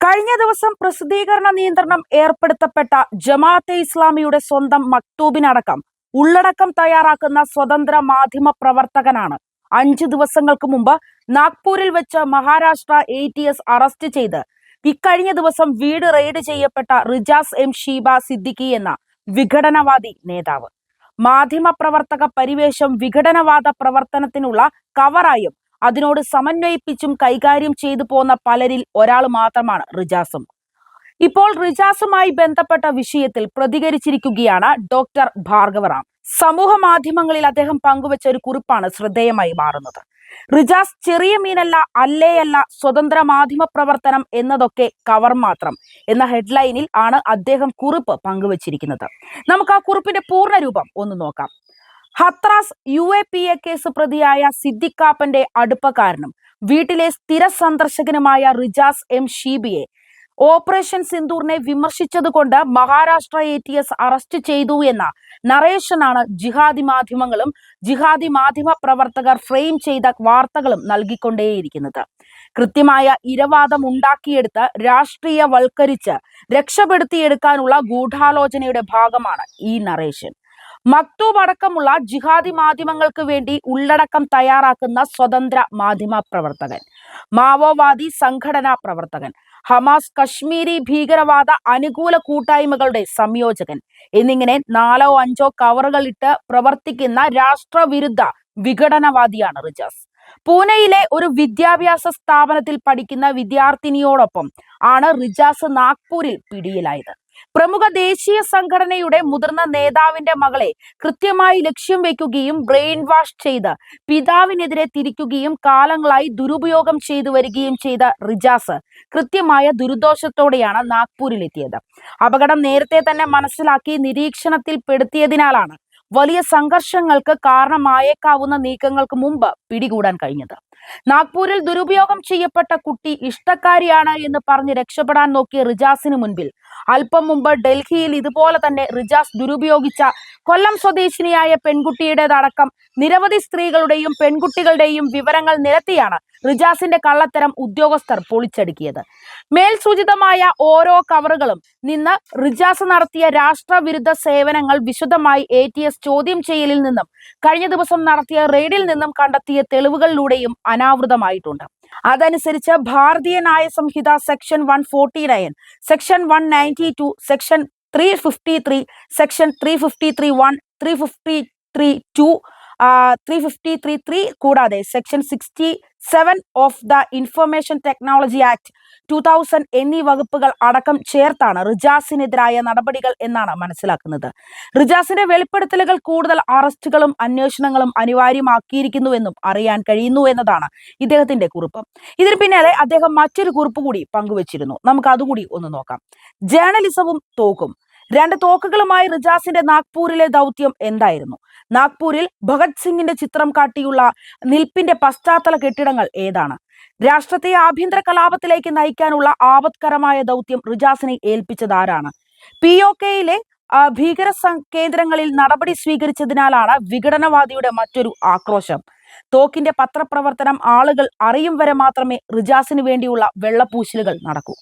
കഴിഞ്ഞ ദിവസം പ്രസിദ്ധീകരണ നിയന്ത്രണം ഏർപ്പെടുത്തപ്പെട്ട ജമാഅത്തെ ഇസ്ലാമിയുടെ സ്വന്തം മക്തൂബിനടക്കം ഉള്ളടക്കം തയ്യാറാക്കുന്ന സ്വതന്ത്ര മാധ്യമ പ്രവർത്തകനാണ്. അഞ്ചു ദിവസങ്ങൾക്ക് മുമ്പ് നാഗ്പൂരിൽ വെച്ച് Maharashtra A T S arrest ചെയ്ത് ഇക്കഴിഞ്ഞ ദിവസം വീട് റെയ്ഡ് ചെയ്യപ്പെട്ട റിജാസ് എം ഷീബ സിദ്ദിഖി എന്ന വിഘടനവാദി നേതാവ്. മാധ്യമ പ്രവർത്തക പരിവേഷം വിഘടനവാദ പ്രവർത്തനത്തിനുള്ള കവറായും അതിനോട് സമന്വയിപ്പിച്ചും കൈകാര്യം ചെയ്തു പോന്ന പലരിൽ ഒരാൾ മാത്രമാണ് റിജാസും. ഇപ്പോൾ റിജാസുമായി ബന്ധപ്പെട്ട വിഷയത്തിൽ പ്രതികരിച്ചിരിക്കുകയാണ് ഡോക്ടർ ഭാർഗവറാം. സമൂഹ മാധ്യമങ്ങളിൽ അദ്ദേഹം പങ്കുവച്ച ഒരു കുറിപ്പാണ് ശ്രദ്ധേയമായി മാറുന്നത്. റിജാസ് ചെറിയ മീനല്ല അല്ലേയല്ല സ്വതന്ത്ര മാധ്യമ പ്രവർത്തനം എന്നതൊക്കെ കവർ മാത്രം എന്ന ഹെഡ്ലൈനിൽ ആണ് അദ്ദേഹം കുറിപ്പ് പങ്കുവച്ചിരിക്കുന്നത്. നമുക്ക് ആ കുറിപ്പിന്റെ പൂർണ രൂപം ഒന്ന് നോക്കാം. Hathras U A P A case പ്രതിയായ സിദ്ദിഖാപ്പന്റെ അടുപ്പക്കാരനും വീട്ടിലെ സ്ഥിര സന്ദർശകനുമായ റിജാസ് എം ഷീബിയെ ഓപ്പറേഷൻ സിന്ദൂറിനെ വിമർശിച്ചതുകൊണ്ട് Maharashtra A T S arrest ചെയ്തു എന്ന നറേഷനാണ് ജിഹാദി മാധ്യമങ്ങളും ജിഹാദി മാധ്യമ പ്രവർത്തകർ ഫ്രെയിം ചെയ്ത വാർത്തകളും നൽകിക്കൊണ്ടേയിരിക്കുന്നത്. കൃത്യമായ ഇരവാദം ഉണ്ടാക്കിയെടുത്ത് രാഷ്ട്രീയവൽക്കരിച്ച് രക്ഷപ്പെടുത്തിയെടുക്കാനുള്ള ഗൂഢാലോചനയുടെ ഭാഗമാണ് ഈ നറേഷൻ. മക്തൂബ് അടക്കമുള്ള ജിഹാദി മാധ്യമങ്ങൾക്ക് വേണ്ടി ഉള്ളടക്കം തയ്യാറാക്കുന്ന സ്വതന്ത്ര മാധ്യമ പ്രവർത്തകൻ മാവോവാദി സംഘടനാ പ്രവർത്തകൻ ഹമാസ് കശ്മീരി ഭീകരവാദ അനുകൂല കൂട്ടായ്മകളുടെ സംയോജകൻ എന്നിങ്ങനെ നാലോ അഞ്ചോ കവറുകളിട്ട് പ്രവർത്തിക്കുന്ന രാഷ്ട്രവിരുദ്ധ വിഘടനവാദിയാണ് റിജാസ്. പൂനെയിലെ ഒരു വിദ്യാഭ്യാസ സ്ഥാപനത്തിൽ പഠിക്കുന്ന വിദ്യാർത്ഥിനിയോടൊപ്പം ആണ് റിജാസ് നാഗ്പൂരിൽ പിടിയിലായത്. പ്രമുഖ ദേശീയ സംഘടനയുടെ മുതിർന്ന നേതാവിന്റെ മകളെ കൃത്യമായി ലക്ഷ്യം വെക്കുകയും ബ്രെയിൻ വാഷ് ചെയ്ത് പിതാവിനെതിരെ തിരിക്കുകയും കാലങ്ങളായി ദുരുപയോഗം ചെയ്തു വരികയും ചെയ്ത റിജാസ് കൃത്യമായ ദുരുദോഷത്തോടെയാണ് നാഗ്പൂരിലെത്തിയത്. അപകടം നേരത്തെ തന്നെ മനസ്സിലാക്കി നിരീക്ഷണത്തിൽ പെടുത്തിയതിനാലാണ് വലിയ സംഘർഷങ്ങൾക്ക് കാരണമായേക്കാവുന്ന നീക്കങ്ങൾക്ക് മുമ്പ് പിടികൂടാൻ കഴിഞ്ഞത്. നാഗ്പൂരിൽ ദുരുപയോഗം ചെയ്യപ്പെട്ട കുട്ടി ഇഷ്ടക്കാരിയാണ് എന്ന് പറഞ്ഞ് രക്ഷപ്പെടാൻ നോക്കിയ റിജാസിന് മുൻപിൽ. അല്പം മുമ്പ് ഡൽഹിയിൽ ഇതുപോലെ തന്നെ റിജാസ് ദുരുപയോഗിച്ച കൊല്ലം സ്വദേശിനിയായ പെൺകുട്ടിയുടേതടക്കം നിരവധി സ്ത്രീകളുടെയും പെൺകുട്ടികളുടെയും വിവരങ്ങൾ നിരത്തിയാണ് റിജാസിന്റെ കള്ളത്തരം ഉദ്യോഗസ്ഥർ പൊളിച്ചടുക്കിയത്. മേൽ സൂചിതമായ ഓരോ കവറുകളും നിന്ന് റിജാസ് നടത്തിയ രാഷ്ട്രവിരുദ്ധ സേവനങ്ങൾ വിശദമായി എ ചോദ്യം ചെയ്യലിൽ നിന്നും കഴിഞ്ഞ ദിവസം നടത്തിയ റെയ്ഡിൽ നിന്നും കണ്ടെത്തിയ തെളിവുകളിലൂടെയും അനാവൃതമായിട്ടുണ്ട്. അതനുസരിച്ച് Bharatiya Nyaya Sanhita section one forty nine section one ninety two section three fifty three section three fifty three one three fifty three two three fifty three three കൂടാതെ section sixty seven of the information technology act two thousand എന്നീ വകുപ്പുകൾ അടക്കം ചേർത്താണ് റിജാസിനെതിരായ നടപടികൾ എന്നാണ് മനസ്സിലാക്കുന്നത്. റിജാസിന്റെ വെളിപ്പെടുത്തലുകൾ കൂടുതൽ അറസ്റ്റുകളും അന്വേഷണങ്ങളും അനിവാര്യമാക്കിയിരിക്കുന്നുവെന്നും അറിയാൻ കഴിയുന്നു എന്നതാണ് ഇദ്ദേഹത്തിന്റെ കുറിപ്പ്. ഇതിന് പിന്നാലെ അദ്ദേഹം മറ്റൊരു കുറിപ്പ് കൂടി പങ്കുവച്ചിരുന്നു. നമുക്ക് അതുകൂടി ഒന്ന് നോക്കാം. ജേർണലിസവും തോക്കും. രണ്ട് തോക്കുകളുമായി റിജാസിന്റെ നാഗ്പൂരിലെ ദൗത്യം എന്തായിരുന്നു? നാഗ്പൂരിൽ ഭഗത് സിംഗിന്റെ ചിത്രം കാട്ടിയുള്ള നിൽപ്പിന്റെ പശ്ചാത്തല കെട്ടിടങ്ങൾ ഏതാണ്? രാഷ്ട്രത്തെ ആഭ്യന്തര കലാപത്തിലേക്ക് നയിക്കാനുള്ള ആപത്കരമായ ദൗത്യം റിജാസിനെ ഏൽപ്പിച്ചത് ആരാണ്? പി ഒ കെയിലെ ഭീകര കേന്ദ്രങ്ങളിൽ നടപടി സ്വീകരിച്ചതിനാലാണ് വിഘടനവാദിയുടെ മറ്റൊരു ആക്രോശം. തോക്കിന്റെ പത്രപ്രവർത്തനം ആളുകൾ അറിയും വരെ മാത്രമേ റിജാസിന് വേണ്ടിയുള്ള വെള്ളപ്പൂശലുകൾ നടക്കൂ.